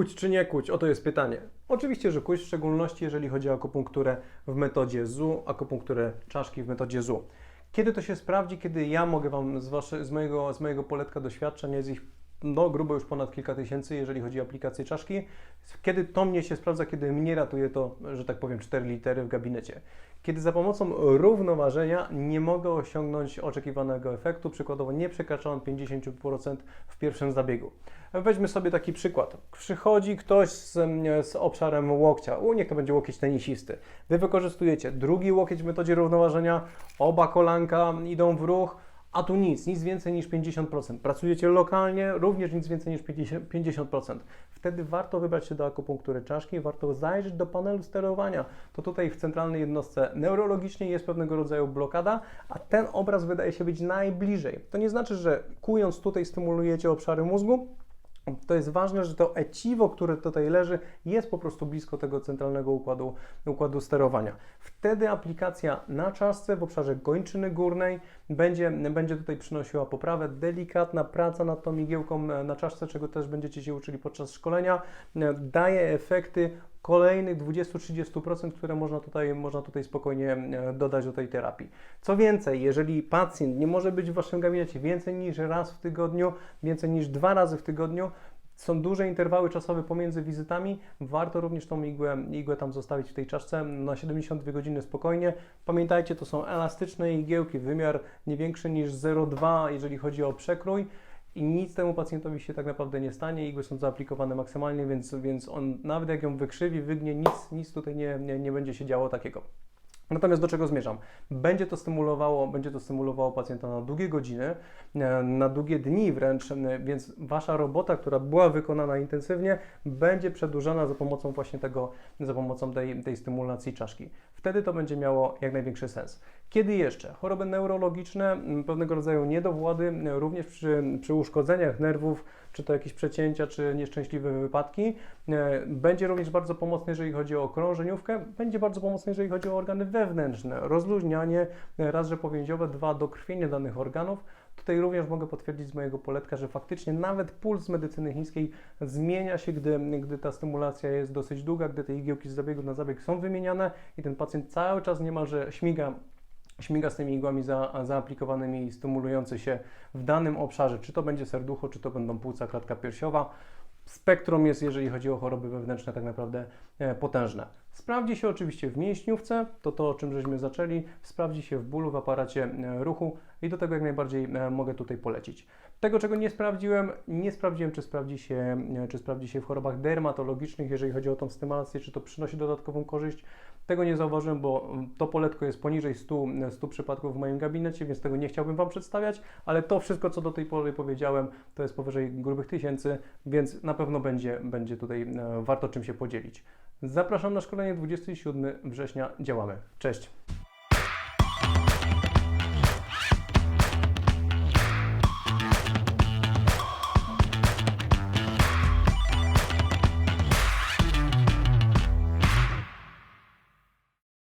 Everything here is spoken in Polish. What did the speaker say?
Kuć czy nie kuć? Oto jest pytanie. Oczywiście, że kuć, w szczególności jeżeli chodzi o akupunkturę w metodzie ZU, akupunkturę czaszki w metodzie ZU. Kiedy to się sprawdzi? Kiedy ja mogę Wam z, wasze, z, mojego, z mojego poletka doświadczeń, jest ich no, grubo już ponad kilka tysięcy, jeżeli chodzi o aplikację czaszki. Kiedy to mnie się sprawdza, kiedy mnie ratuje to, że tak powiem, 4 litery w gabinecie. Kiedy za pomocą równoważenia nie mogę osiągnąć oczekiwanego efektu, przykładowo nie przekraczałem 50% w pierwszym zabiegu. Weźmy sobie taki przykład. Przychodzi ktoś z, z obszarem łokcia, u niech to będzie łokieć tenisisty. Wy wykorzystujecie drugi łokieć w metodzie równoważenia, oba kolanka idą w ruch, a tu nic, nic więcej niż 50%. Pracujecie lokalnie, również nic więcej niż 50%. Wtedy warto wybrać się do akupunktury czaszki, warto zajrzeć do panelu sterowania. To tutaj w centralnej jednostce neurologicznej jest pewnego rodzaju blokada, a ten obraz wydaje się być najbliżej. To nie znaczy, że kując tutaj stymulujecie obszary mózgu, to jest ważne, że to eciwo, które tutaj leży, jest po prostu blisko tego centralnego układu, układu sterowania. Wtedy aplikacja na czaszce w obszarze gończyny górnej będzie, będzie tutaj przynosiła poprawę. Delikatna praca nad tą igiełką na czaszce, czego też będziecie się uczyli podczas szkolenia, daje efekty kolejnych 20-30%, które można tutaj, można tutaj spokojnie e, dodać do tej terapii. Co więcej, jeżeli pacjent nie może być w Waszym gabinecie więcej niż raz w tygodniu, więcej niż dwa razy w tygodniu, są duże interwały czasowe pomiędzy wizytami, warto również tą igłę, igłę tam zostawić w tej czaszce na 72 godziny spokojnie. Pamiętajcie, to są elastyczne igiełki, wymiar nie większy niż 0,2, jeżeli chodzi o przekrój i nic temu pacjentowi się tak naprawdę nie stanie. Igły są zaaplikowane maksymalnie, więc, więc on nawet jak ją wykrzywi, wygnie, nic, nic tutaj nie, nie, nie będzie się działo takiego. Natomiast do czego zmierzam? Będzie to stymulowało, będzie to stymulowało pacjenta na długie godziny, e, na długie dni wręcz, e, więc wasza robota, która była wykonana intensywnie, będzie przedłużana za pomocą właśnie tego, za pomocą tej, tej stymulacji czaszki. Wtedy to będzie miało jak największy sens. Kiedy jeszcze? Choroby neurologiczne, m, pewnego rodzaju niedowłady, m, również przy, przy uszkodzeniach nerwów, czy to jakieś przecięcia, czy nieszczęśliwe wypadki. E, Będzie również bardzo pomocny, jeżeli chodzi o krążeniówkę, będzie bardzo pomocny, jeżeli chodzi o organy wewnętrzne, rozluźnianie, e, raz, że powięziowe, dwa, dokrwienie danych organów. Tutaj również mogę potwierdzić z mojego poletka, że faktycznie nawet puls medycyny chińskiej zmienia się, gdy, gdy ta stymulacja jest dosyć długa, gdy te igiełki z zabiegu na zabieg są wymieniane i ten pacjent cały czas niemalże śmiga śmiga z tymi igłami za, zaaplikowanymi i stymulujący się w danym obszarze, czy to będzie serducho, czy to będą płuca, klatka piersiowa. Spektrum jest, jeżeli chodzi o choroby wewnętrzne, tak naprawdę e, potężne. Sprawdzi się oczywiście w mięśniówce, to to, o czym żeśmy zaczęli, sprawdzi się w bólu, w aparacie e, ruchu i do tego jak najbardziej e, mogę tutaj polecić. Tego, czego nie sprawdziłem, nie sprawdziłem, czy sprawdzi się, e, czy sprawdzi się w chorobach dermatologicznych, jeżeli chodzi o tą stymulację, czy to przynosi dodatkową korzyść. Tego nie zauważyłem, bo mm, to poletko jest poniżej 100, 100 przypadków w moim gabinecie, więc tego nie chciałbym Wam przedstawiać, ale to wszystko, co do tej pory powiedziałem, to jest powyżej grubych tysięcy, więc na pewno będzie, będzie tutaj warto czym się podzielić. Zapraszam na szkolenie 27 września. Działamy. Cześć!